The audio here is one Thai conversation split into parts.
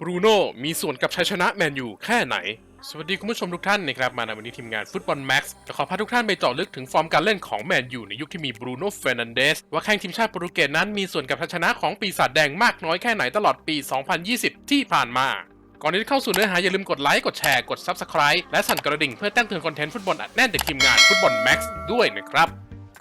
บรูโน่มีส่วนกับชัยชนะแมนยูแค่ไหน สวัสดีคุณผู้ชมทุกท่านนะครับ มาในวันนี้ทีมงานฟุตบอลแม็กซ์จะขอพาทุกท่านไปเจาะลึกถึงฟอร์มการเล่นของแมนยูในยุคที่มีบรูโน่เฟรนันเดสว่าแข่งทีมชาติโปรตุเกสนั้นมีส่วนกับชัยชนะของปีศาจแดงมากน้อยแค่ไหนตลอดปี 2020 ที่ผ่านมาก่อนที่จะเข้าสู่เนื้อหาอย่าลืมกดไลค์ กดแชร์ กด Subscribe และสั่นกระดิ่งเพื่อแจ้งเตือนคอนเทนต์ฟุตบอลอัดแน่นจากทีมงานฟุตบอลแม็กซ์ด้วยนะครับ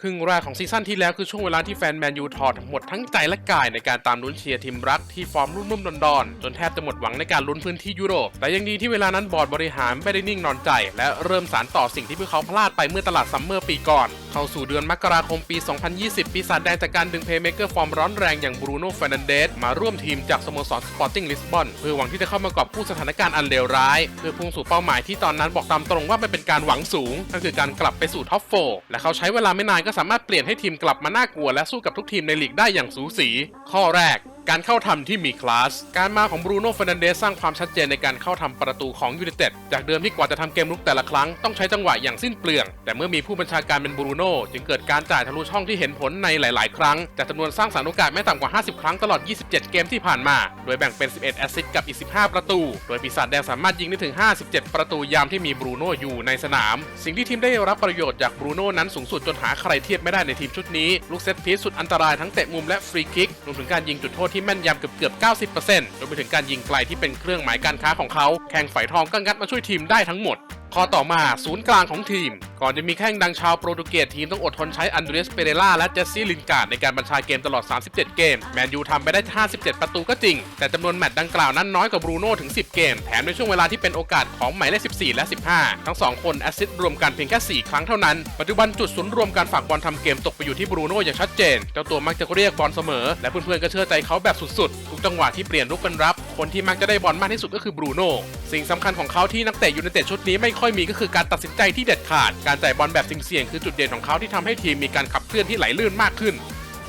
ครึ่งแรกของซีซั่นที่แล้วคือช่วงเวลาที่แฟนแมนยูถอดหมดทั้งใจและกายในการตามลุ้นเชียร์ทีมรักที่ฟอร์มรุ่มๆดอนๆจนแทบจะหมดหวังในการลุ้นพื้นที่ยุโรป แต่ยังดีที่เวลานั้นบอร์ดบริหารไม่ได้นิ่งนอนใจ และเริ่มสารต่อสิ่งที่พวกเขาพลาดไปเมื่อตลาดซัมเมอร์ปีก่อน เข้าสู่เดือนมกราคมปี 2020 ปีศาจแดงจากการดึงเพลย์เมเกอร์ฟอร์มร้อนแรงอย่างบรูโน่เฟรนันเดสมาร่วมทีมจากสโมสรสปอร์ติ้งลิสบอนเพื่อหวังที่จะเข้ามากอบกู้สถานการณ์อันเลวร้าย เพื่อพุ่งสู่เป้าหมายที่ตอนนั้นบอกตามตรงว่ามันเป็นการหวังสูงนั่นคือการกลับไปสู่ท็อปโฟและเขาใช้เวลาไม่นานก็สามารถเปลี่ยนให้ทีมกลับมาน่ากลัวและสู้กับทุกทีมในลีกได้อย่างสูสี ข้อแรก การเข้าทำที่มีคลาส การมาของบรูโน่เฟรนันเดสสร้างความชัดเจนในการเข้าทำประตูของยู i นเต็ด จากเดิมที่กว่าจะทำเกมลุกแต่ละครั้งต้องใช้จังหวะอย่างสิ้นเปลือง แต่เมื่อมีผู้บัญชาการเป็นบรูโน่จึงเกิดการจ่ายทะลุช่องที่เห็นผลในหลาย ๆ ครั้ง จากจำนวนสร้างสรรค์โอกาสไม่ต่ำกว่า 50 ครั้งตลอด 27 เกมที่ผ่านมา โดยแบ่งเป็น 11 แอสซิสต์กับอีก 15 ประตู โดยปีศาจแดงสามารถยิงได้ถึง 57 ประตูยามที่มีบรูโน่อยู่ในสนาม สิ่งที่ทีมได้รับประโยชน์จากบรูโน่นั้นสูงสุดจนหาใครเทียบไม่ได้ในทีมชุดนี้ลูกเซตพีซสุดอันตรายทั้งเตะมุมและฟรีคิกรวมถึงการยิงจุดโทษที่แม่นยำเกือบเกือบ 90%รวมไปถึงการยิงไกลที่เป็นเครื่องหมายการค้าของเขา แข่งฝายทองก็งัดมาช่วยทีมได้ทั้งหมด ข้อต่อมาศูนย์กลางของทีม ก่อนจะมีแข้งดังชาวโปรตุเกสทีมต้องอดทนใช้อันเดรสเปเรล่าและเจสซี่ลินการ์ดในการบัญชาเกมตลอด 37 เกม แมนยูทำไปได้ 57 ประตูก็จริง แต่จำนวนแมตช์ดังกล่าวนั้นน้อยกว่าบรูโน่ถึง 10 เกม แถมในช่วงเวลาที่เป็นโอกาสของหมายเลข 14 และ 15 ทั้ง 2 คนแอสซิสต์รวมกันเพียงแค่ 4 ครั้งเท่านั้น ปัจจุบันจุดศูนย์รวมการฝากบอลทำเกมตกไปอยู่ที่บรูโน่อย่างชัดเจน เจ้าตัวมักจะเรียกบอลเสมอ และเพื่อนๆก็เชื่อใจเขาแบบสุดๆ ทุกจังหวะที่เปลี่ยนรุกเป็นรับคนที่มักจะได้บอลมากที่สุดก็คือบรูโน่สิ่งสำคัญของเขาที่นักเตะยูไนเต็ดชุดนี้ไม่ค่อยมีก็คือการตัดสินใจที่เด็ดขาด การจ่ายบอลแบบเสี่ยงๆคือจุดเด่นของเขาที่ทำให้ทีมมีการขับเคลื่อนที่ไหลลื่นมากขึ้น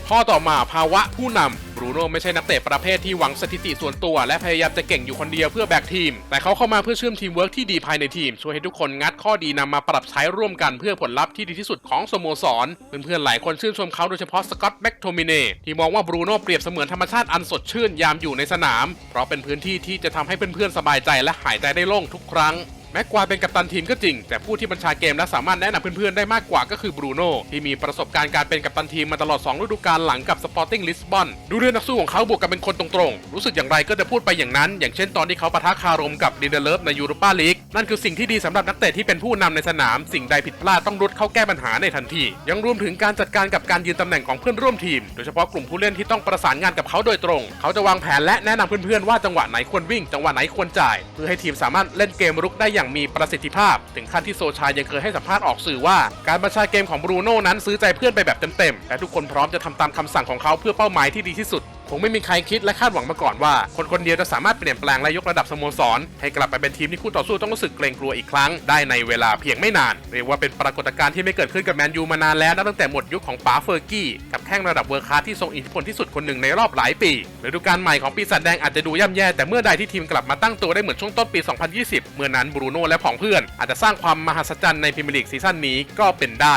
ข้อต่อมาภาวะผู้นำ บรูโน่ไม่ใช่นักเตะประเภทที่หวังสถิติส่วนตัว และพยายามจะเก่งอยู่คนเดียวเพื่อแบกทีม แต่เขาเข้ามาเพื่อเชื่อมทีมเวิร์กที่ดีภายในทีม ช่วยให้ทุกคนงัดข้อดีนำมาปรับใช้ร่วมกันเพื่อผลลัพธ์ที่ดีที่สุดของสโมสร เพื่อนๆหลายคนชื่นชมเขาโดยเฉพาะสกอตต์แม็กโทมิเน่ที่มองว่าบรูโน่เปรียบเสมือนธรรมชาติอันสดชื่นยามอยู่ในสนาม เพราะเป็นพื้นที่ที่จะทำให้เพื่อนๆสบายใจและหายใจได้โล่งทุกครั้ง แม้กวาเป็นกัปตันทีมก็จริง แต่ผู้ที่บัญชาเกมและสามารถแนะนำเพื่อนๆได้มากกว่าก็คือบรูโน่ที่มีประสบการณ์การเป็นกัปตันทีมมาตลอด 2 ฤดูกาลหลังกับสปอร์ติ้งลิสบอนดูเรื่องนักสู้ของเขาบวกกับเป็นคนตรงๆ รู้สึกอย่างไรก็จะพูดไปอย่างนั้น อย่างเช่นตอนที่เขาปะทะคารมกับดินเดเลฟในยูโรปาลีก นั่นคือสิ่งที่ดีสำหรับนักเตะที่เป็นผู้นำในสนาม สิ่งใดผิดพลาดต้องรุดเข้าแก้ปัญหาในทันที ยังรวมถึงการจัดการกับการยืนตำแหน่งของเพื่อนร่วมทีม โดยเฉพาะกลุ่มผู้เล่นที่ต้องประสานงานกับเขาโดยตรง เขาจะวางแผนและแนะนำเพื่อนๆว่าจังหวะไหนควรวิ่ง จังหวะไหนควรจ่าย เพื่อให้ทีมสามารถเล่นเกมรุกได้อย่างมีประสิทธิภาพ ถึงขั้นที่โซชายังเคยให้สัมภาษณ์ออกสื่อว่า การบัญชาเกมของบรูโน่นั้นซื้อใจเพื่อนไปแบบเต็มๆและทุกคนพร้อมจะทำตามคำสั่งของเขาเพื่อเป้าหมายที่ดีที่สุด คงไม่มีใครคิดและคาดหวังมาก่อนว่า คนคนเดียวจะสามารถเปลี่ยนแปลงและยกระดับสโมสร ให้กลับไปเป็นทีมที่คู่ต่อสู้ต้องรู้สึกเกรงกลัวอีกครั้งได้ในเวลาเพียงไม่นาน เรียกว่าเป็นปรากฏการณ์ที่ไม่เกิดขึ้นกับแมนยูมานานแล้วนับตั้งแต่หมดยุคของป๋าเฟอร์กี้กับแข้งระดับเวอร์คาที่ทรงอิทธิพลที่สุดคนหนึ่งในรอบหลายปีฤดูกาลใหม่ของปีศาจแดงอาจจะดูย่ำแย่แต่เมื่อใดที่ทีมกลับมาตั้งตัวได้เหมือนช่วงต้นปี 2020 เมื่อนั้นบรูโน่และผองเพื่อนอาจจะสร้างความมหัศจรรย์ในพรีเมียร์ลีกซีซั่นนี้ก็เป็นได้